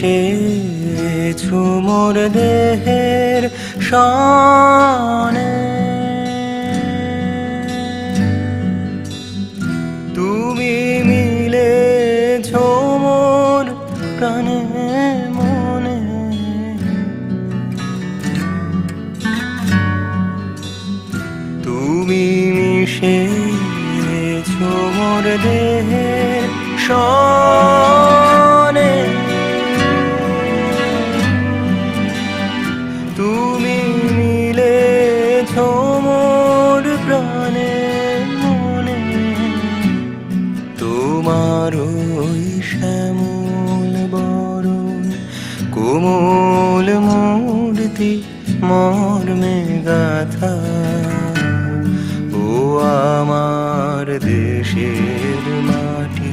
মিশেছো মোর দেহের সনে। তুমি মিলে মোর প্রাণে মনে। তুমি মিশেছ মোর দেহের সনে। তোমার ওই শ্যামল বরণ। কোমল মূর্তি মর্মে গাথা। ও আমার দেশে